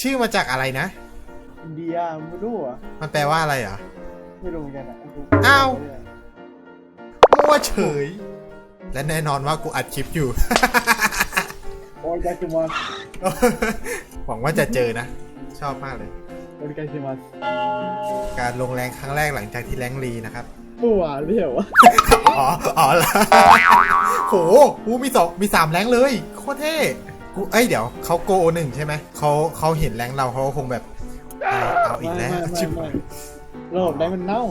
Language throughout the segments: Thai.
ชื่อมาจากอะไรนะ อินเดียไม่รู้อะมันแปลว่าอะไรเหรอไม่รู้เหมือนกันอะอ้าว มั่วเฉย และแน่นอนว่ากูอัดคลิปอยู่ โอ้ยกาชิมัสหวังว่าจะเจอนะ ชอบมากเลย โอ้ยกาชิมัสการลงแรงครั้งแรกหลังจากที่แรงรีนะครับเมื่อวานไม่ใช่เหรอวะอ๋อ อ๋อเหรอโหกูมีสองมีสามแรงเลย โคตรเท่ กูเอ้ยเดี๋ยวเขาโกหนึ่งใช่ไหมเขาเขาเห็นแรงเราเขาก็คงแบบเอาเอาอีกแล้วไม่ไม่ชิบไม่ระบบได้มันเน่า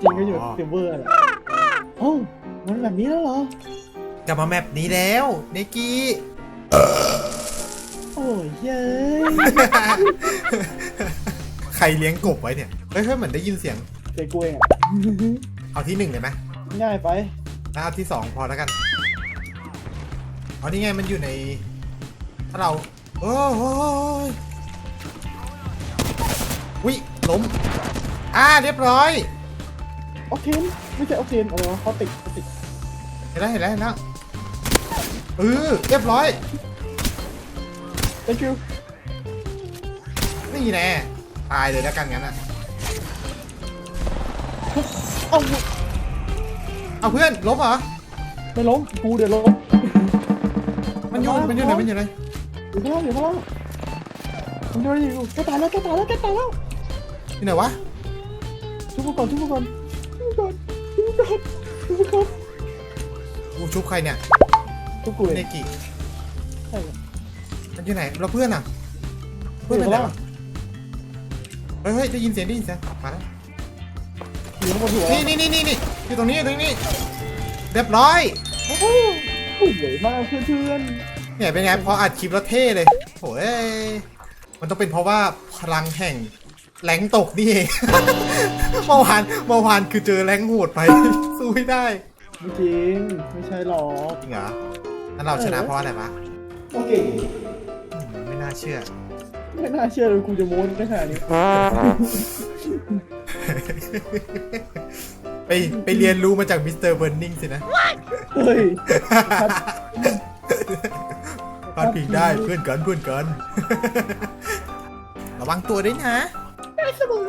จริงๆก็อยู่อ๋อ ซิลเวอร์แหละโอ้ามันแบบนี้แล้วเหรอ กลับมาแมปนี้แล้วเนกี้ โอ้ยเย้ยใครเลี้ยงกบไว้เนี่ยเฮ้ยเฮ้ยเหมือนได้ยินเสียงใจกล้วยอะ เอาที่หนึ่งเลยไหมง่ายไป แล้วเอาที่สองพอแล้วกัน เอานี่ไงมันอยู่ในถ้า เราโอ้โหยวิล้มอ่าเรียบร้อยออกเทนไม่ใช่ออกเทนอะไรวะเขาติดเขาติดเห็นแล้วเห็นแล้วเห็นแล้วเออเรียบร้อย thank you นี่แน่ตายเลยแล้วกันงั้นอะเอ้าเอาเพื่อนล้มเหรอไม่ล้มกูเดี๋ยวล้มมันอยู่มันอยู่ไหนมันอยู่ไหน อยู่ข้างล่างอยู่ข้างล่างมันอยู่อยู่แกตายแล้วแกตายแล้วแกตายแล้วอยู่ไหนวะชุบมาก่อนชุบมาก่อนชุบมาก่อนชุบมาก่อนชุบมาก่อนกูชุบใครเนี่ยชุบกูเนเลยกิใช่มันอยู่ไหนเราเพื่อนอะ เพื่อนไปไหนวะเฮ้ยเฮ้ยได้ยินเสียงได้ยินเสียงมาแล้วอยู่ข้างบนหัวนี่นี่นี่นี่นี่อยู่ตรงนี้อยู่ตรงนี้เรียบร้อยโอ้โหสวยมากเพื่อนเนี่ ยเป็นไงพออัดคลิปแล้วเท่เลยโอ้ยมันต้องเป็นเพราะว่าพลังแห่งแรงตกนี่เอง เมื่อวานเมื่อวานคือเจอแรงโหดไป สู้ไม่ได้ๆไม่จริงไม่ใช่หรอกจริงเหรอนั่นเราชนะเพราะอะไรวะโอเคอืมไม่น่าเชื่อ ไม่น่าเชื่อเลยกูจะโม้ได้ขนาดนี้ไปไปเรียนรู้มาจากมิสเตอร์เบิร์นนิงสินะ เฮ้ย พลาดพิงได้เพื่อนกันเพื่อนกัน ระวังตัวด้วยนะเสมอ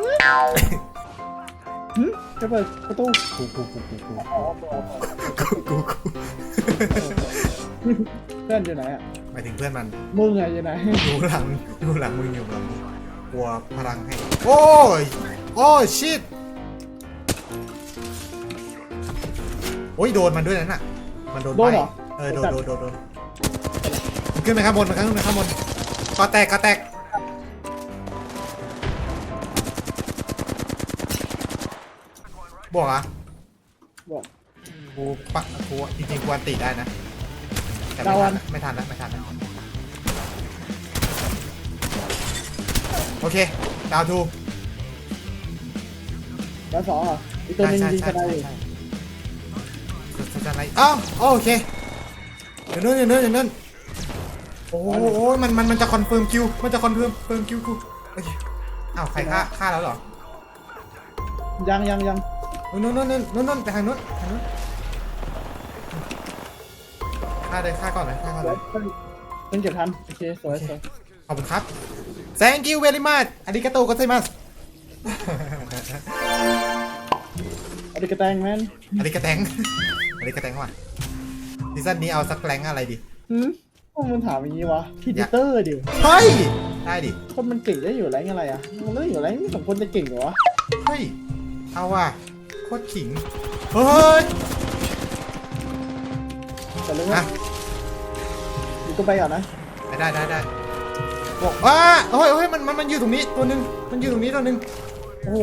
หึจะเปิดประตูกูกูกูกูกูอ๋ออ๋อกูกูกูเพื่อนอยู่ไหนอะหมายถึงเพื่อนมันมึงอะอยู่ไหนอยู่หลังอยู่หลังมึงอยู่หลังมึงกลัวพลังให้ โอ้ย โอ้ยชิดโอ้ยโดนมันด้วยนั่นน่ะ มันโดนโดนไปเหรอ เออโดนโดนโดนโดนมัน ขึ้นไปข้างบนมันขึ้นไปข้างบนก็แตกก็แตกบวกเหรอะบอกกูปะกูจริงๆกูอันติได้นะ แต่ไม่ดาวัทันนละไม่ทันแล้วไม่ทันแล้วโอเค ดาวทู แล้วสองอะอีกตัวหนึงยิงกระไดอยู่ใช่ใช่ใช่ใช่อ้าวโอเค เดี๋ยวนู้นเดี๋ยวนู้นเดี๋ยวนู้น โอ้โหมันมันมันจะคอนเฟิร์มคิว มันจะคอนเฟิร์มเฟิร์มคิวกูโอเคอ้าวใครฆ่าฆ่าแล้วเหรอยังยังยังนู้นนู้นนู้นนู้นนู้นไปทางนู้นทางนู้นฆ่าเลยฆ่าก่อนเลยฆ่าก่อนเดี๋เลยวยเพิ่งเพิ่งเก็บทันโอเคสวยสวยขอบคุณครับ thank you very much อาริกาโตโกไซมัสเอาดิกระแตงแมนอาริกาแตงอาริกาแตงว่ะซีซั่นนี้เอาสักแรงอะไรดีหื มพวกมันถามอย่างนี้วะพีดิเตอร์ดิเฮ้ยได้ดิ คนมันเก่งได้อยู่แรงอะไรอะมันไม่ได้อยู่แรงนี่สมควรจะเก่งเหรอวะเฮ้ย เอาว่ะโคตรขิง เฮ้ยแต่เรื่องอะว่าอยู่ก็ไปก่อนนะ ได้ได้ได้ได้บอกว้าเฮ้ยเฮ้ยมันมันมันอยู่ตรงนี้ตัวหนึง มันอยู่ตรงนี้ตัวหนึง โอ้โห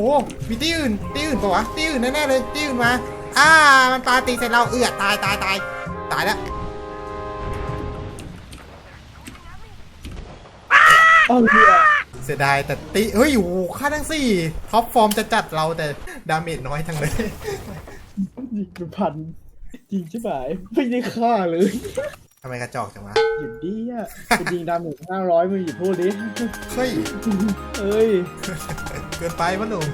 มีตีอื่น ตีอื่นปะวะ ตีอื่นแน่ๆเลย ตีอื่นมา อ่า มันปาตีใส่เราเอือดตายตายตายตายแล้ว เอ้าเหี้ยเสียดายแต่ตีเฮ้ยโอ้โหค่าทั้งสี่ท็อปฟอร์มจะจัดเราแต่ดาเมจน้อยทั้งเลย ยิงเป็นพันจริงใช่ไหมไม่ได้ฆ่าเลยทำไมกระจอกจังวะ หยุดดิอะไปยิงดาเมจห้าร้อยมึงหยุดพูดดิเฮ้ย เอ้ย เกินไปวะหนุ่ม